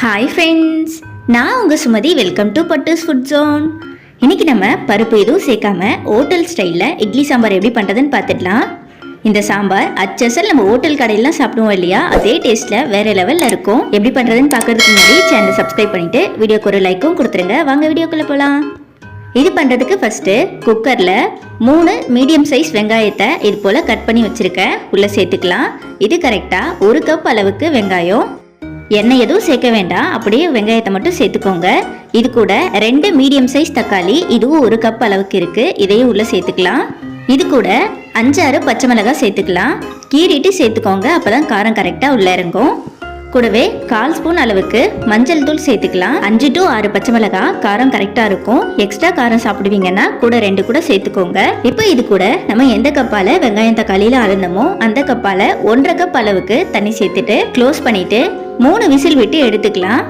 Hi friends நான் உங்கள் Sumathi. Welcome to Pattu's food zone இன்னைக்கு நம்ம பருப்பு எதுவும் சேர்க்காம ஹோட்டல் ஸ்டைலில் இட்லி சாம்பார் எப்படி பண்ணுறதுன்னு பார்த்துடலாம். இந்த சாம்பார் அச்சசல் நம்ம ஹோட்டல் கடையிலாம் சாப்பிடுவோம் இல்லையா? அதே டேஸ்ட்டில் வேறு லெவலில் இருக்கும். எப்படி பண்ணுறதுன்னு பார்க்கறதுக்கு முன்னாடி சேனலை சப்ஸ்கிரைப் பண்ணிவிட்டு வீடியோக்கு ஒரு லைக்கும் கொடுத்துருங்க. வாங்க வீடியோக்குள்ளே போகலாம் இது பண்ணுறதுக்கு ஃபஸ்ட்டு குக்கரில் மூணு மீடியம் சைஸ் வெங்காயத்தை இது போல் கட் பண்ணி வச்சுருக்கேன். உள்ளே சேர்த்துக்கலாம். இது கரெக்டாக ஒரு கப் அளவுக்கு வெங்காயம். எண்ணெய் எதுவும் சேர்க்க வேண்டாம். அப்படியே வெங்காயத்தை மட்டும் சேர்த்துக்கோங்க. இது கூட ரெண்டு மீடியம் சைஸ் தக்காளி. இதுவும் ஒரு கப் அளவுக்கு இருக்குது இதையும் உள்ளே சேர்த்துக்கலாம். இது கூட அஞ்சாறு பச்சை மிளகாய் சேர்த்துக்கலாம். கீறிட்டு சேர்த்துக்கோங்க. அப்போ தான் காரம் கரெக்டாக உள்ளே இறங்கும். கூடவே கால் ஸ்பூன் அளவுக்கு மஞ்சள் தூள் சேர்த்துக்கலாம். அஞ்சு டு ஆறு பச்சை மிளகாய். காரம் கரெக்டாக இருக்கும். எக்ஸ்ட்ரா காரம் சாப்பிடுவீங்கன்னா கூட ரெண்டு கூட சேர்த்துக்கோங்க. இப்போ இது கூட நம்ம எந்த கப்பால் வெங்காயம் தக்காளியில் அளந்தமோ அந்த கப்பால் ஒன்றரை கப் அளவுக்கு தண்ணி சேர்த்துட்டு க்ளோஸ் பண்ணிவிட்டு மூணு விசில் விட்டு எடுத்துக்கலாம்.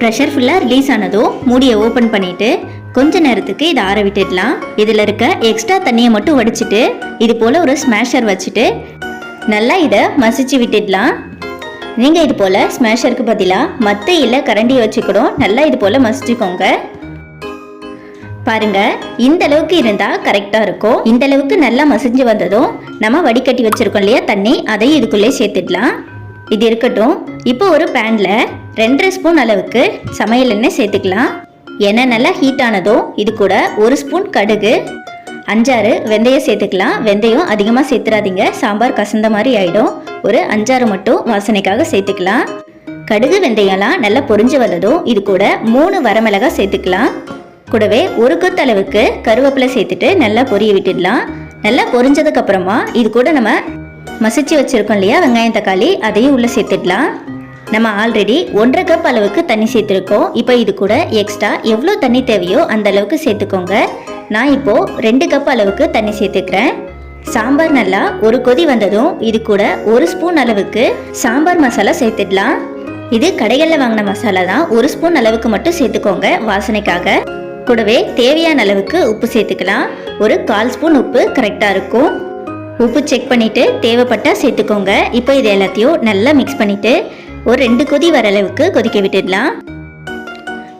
ப்ரெஷர் ஃபுல்லாக ரிலீஸ் ஆனதும் மூடியை ஓப்பன் பண்ணிட்டு கொஞ்ச நேரத்துக்கு இதை ஆற விட்டுடலாம். இதில் இருக்க எக்ஸ்ட்ரா தண்ணியை மட்டும் வடிச்சிட்டு இது போல் ஒரு ஸ்மேஷர் வச்சுட்டு நல்லா இதை மசிச்சு விட்டுடலாம். நீங்கள் இது போல் ஸ்மேஷருக்கு பதிலாக மத்த இல்லை கரண்டியை வச்சுக்கூட நல்லா இது போல் மசிச்சுக்கோங்க. பாருங்க இந்த அளவுக்கு இருந்தா கரெக்டா இருக்கும். இந்த அளவுக்கு நல்லா மசிஞ்சு வந்ததும் நம்ம வடிகட்டி வச்சிருக்கோம் இல்லையா தண்ணி அதையும் இதுக்குள்ளே சேர்த்துடலாம். இது இருக்கட்டும். இப்போ ஒரு பேனில் ரெண்டரை ஸ்பூன் அளவுக்கு சமையல் எண்ணெய் சேர்த்துக்கலாம். எண்ணெய் நல்லா ஹீட் ஆனதும் இது கூட ஒரு ஸ்பூன் கடுகு. அஞ்சாறு வெந்தயம் சேர்த்துக்கலாம். வெந்தயம் அதிகமாக சேர்த்துறாதீங்க. சாம்பார் கசந்த மாதிரி ஆகிடும் ஒரு அஞ்சாறு மட்டும் வாசனைக்காக சேர்த்துக்கலாம். கடுகு வெந்தயம்லாம் நல்லா பொரிஞ்சு வந்ததும் இது கூட மூணு வரமிளகாய் சேர்த்துக்கலாம். கூடவே ஒரு கொத்து அளவுக்கு கருவேப்பிலை சேர்த்துட்டு நல்லா பொரிய விட்டுடலாம். நல்லா பொரிஞ்சதுக்கப்புறமா இது கூட நம்ம மசிச்சு வச்சுருக்கோம் இல்லையா? வெங்காயம் தக்காளி அதையும் உள்ளே சேர்த்துடலாம். நம்ம ஆல்ரெடி ஒன்றரை கப் அளவுக்கு தண்ணி சேர்த்துருக்கோம். இப்போ இது கூட எக்ஸ்ட்ரா எவ்வளோ தண்ணி தேவையோ அந்த அளவுக்கு சேர்த்துக்கோங்க. நான் இப்போ ரெண்டு கப் அளவுக்கு தண்ணி சேர்த்துக்கிறேன். சாம்பார் நல்லா ஒரு கொதி வந்ததும் இது கூட ஒரு ஸ்பூன் அளவுக்கு சாம்பார் மசாலா சேர்த்துடலாம். இது கடைகளில் வாங்கின மசாலா தான். ஒரு ஸ்பூன் அளவுக்கு மட்டும் சேர்த்துக்கோங்க வாசனைக்காக. கூடவே தேவையான அளவுக்கு உப்பு சேர்த்துக்கலாம். ஒரு கால் ஸ்பூன் உப்பு கரெக்டாக இருக்கும். உப்பு செக் பண்ணிவிட்டு தேவைப்பட்டால் சேர்த்துக்கோங்க. இப்போ இது எல்லாத்தையும் நல்லா மிக்ஸ் பண்ணிவிட்டு ஒரு ரெண்டு கொதி வர அளவுக்கு கொதிக்க விட்டுடலாம்.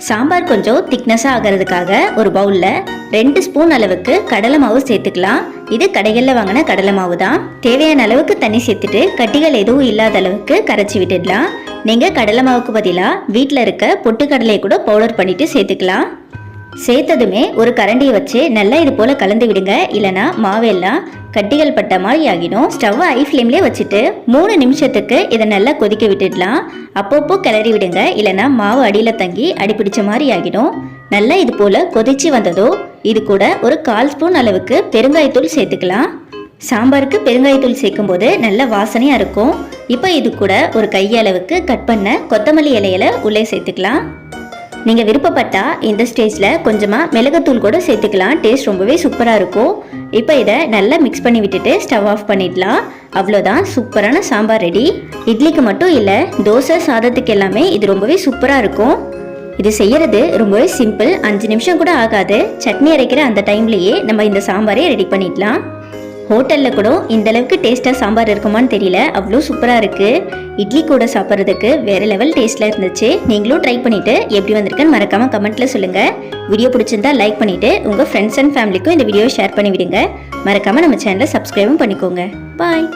சாம்பார் கொஞ்சம் திக்னஸாக ஆகிறதுக்காக ஒரு பவுலில் ரெண்டு ஸ்பூன் அளவுக்கு கடலை மாவு சேர்த்துக்கலாம். இது கடைகளில் வாங்கின கடலை மாவு தான். தேவையான அளவுக்கு தண்ணி சேர்த்துட்டு கட்டிகள் எதுவும் இல்லாத அளவுக்கு கரைச்சி விட்டுடலாம். நீங்கள் கடலை மாவுக்கு பதிலாக வீட்டில் இருக்க பொட்டுக்கடலையை கூட பவுடர் பண்ணிவிட்டு சேர்த்துக்கலாம். சேர்த்ததுமே ஒரு கரண்டியை வச்சு நல்லா இது போல் கலந்து விடுங்க. இல்லைனா மாவெல்லாம் கட்டிகள் பட்ட மாதிரி ஆகிடும் ஸ்டவ்வை ஐ ஃப்ளேம்லேயே வச்சுட்டு மூணு நிமிஷத்துக்கு இதை நல்லா கொதிக்க விட்டுடலாம். அப்பப்போ கிளறி விடுங்க. இல்லைனா மாவு அடியில் தங்கி அடிப்பிடிச்ச மாதிரி ஆகிடும் நல்லா இது போல் கொதிச்சு வந்ததோ இது கூட ஒரு கால் ஸ்பூன் அளவுக்கு பெருங்காயத்தூள் சேர்த்துக்கலாம். சாம்பாருக்கு பெருங்காயத்தூள் சேர்க்கும்போது நல்ல வாசனையாக இருக்கும். இப்போ இது கூட ஒரு கையளவுக்கு கட் பண்ண கொத்தமல்லி இலையில உள்ளே சேர்த்துக்கலாம். நீங்கள் விருப்பப்பட்டால் இந்த ஸ்டேஜில் கொஞ்சமாக மிளகுத்தூள் கூட சேர்த்துக்கலாம். டேஸ்ட் ரொம்பவே சூப்பராக இருக்கும். இப்போ இதை நல்லா மிக்ஸ் பண்ணி விட்டுட்டு ஸ்டவ் ஆஃப் பண்ணிடலாம். அவ்வளோதான் சூப்பரான சாம்பார் ரெடி இட்லிக்கு மட்டும் இல்லை தோசை சாதத்துக்கு எல்லாமே இது ரொம்பவே சூப்பராக இருக்கும். இது செய்யறது ரொம்பவே சிம்பிள் அஞ்சு நிமிஷம் கூட ஆகாது. சட்னி அரைக்கிற அந்த டைம்லேயே நம்ம இந்த சாம்பாரே ரெடி பண்ணிடலாம். ஹோட்டலில் கூட இந்த அளவுக்கு டேஸ்ட்டாக சாம்பார் இருக்குமான்னு தெரியல. அவ்வளோ சூப்பராக இருக்குது இட்லி கூட சாப்பிட்றதுக்கு வேறு லெவல் டேஸ்ட்டில் இருந்துச்சு. நீங்களும் ட்ரை பண்ணிவிட்டு எப்படி வந்திருக்குன்னு மறக்காமல் கமெண்ட்டில் சொல்லுங்கள் வீடியோ பிடிச்சிருந்தா லைக் பண்ணிவிட்டு உங்கள் ஃப்ரெண்ட்ஸ் அண்ட் ஃபேமிலிக்கும் இந்த வீடியோ ஷேர் பண்ணி விடுங்க மறக்காமல் நம்ம சேனலை சப்ஸ்கிரைபும் பண்ணிக்கோங்க. பாய்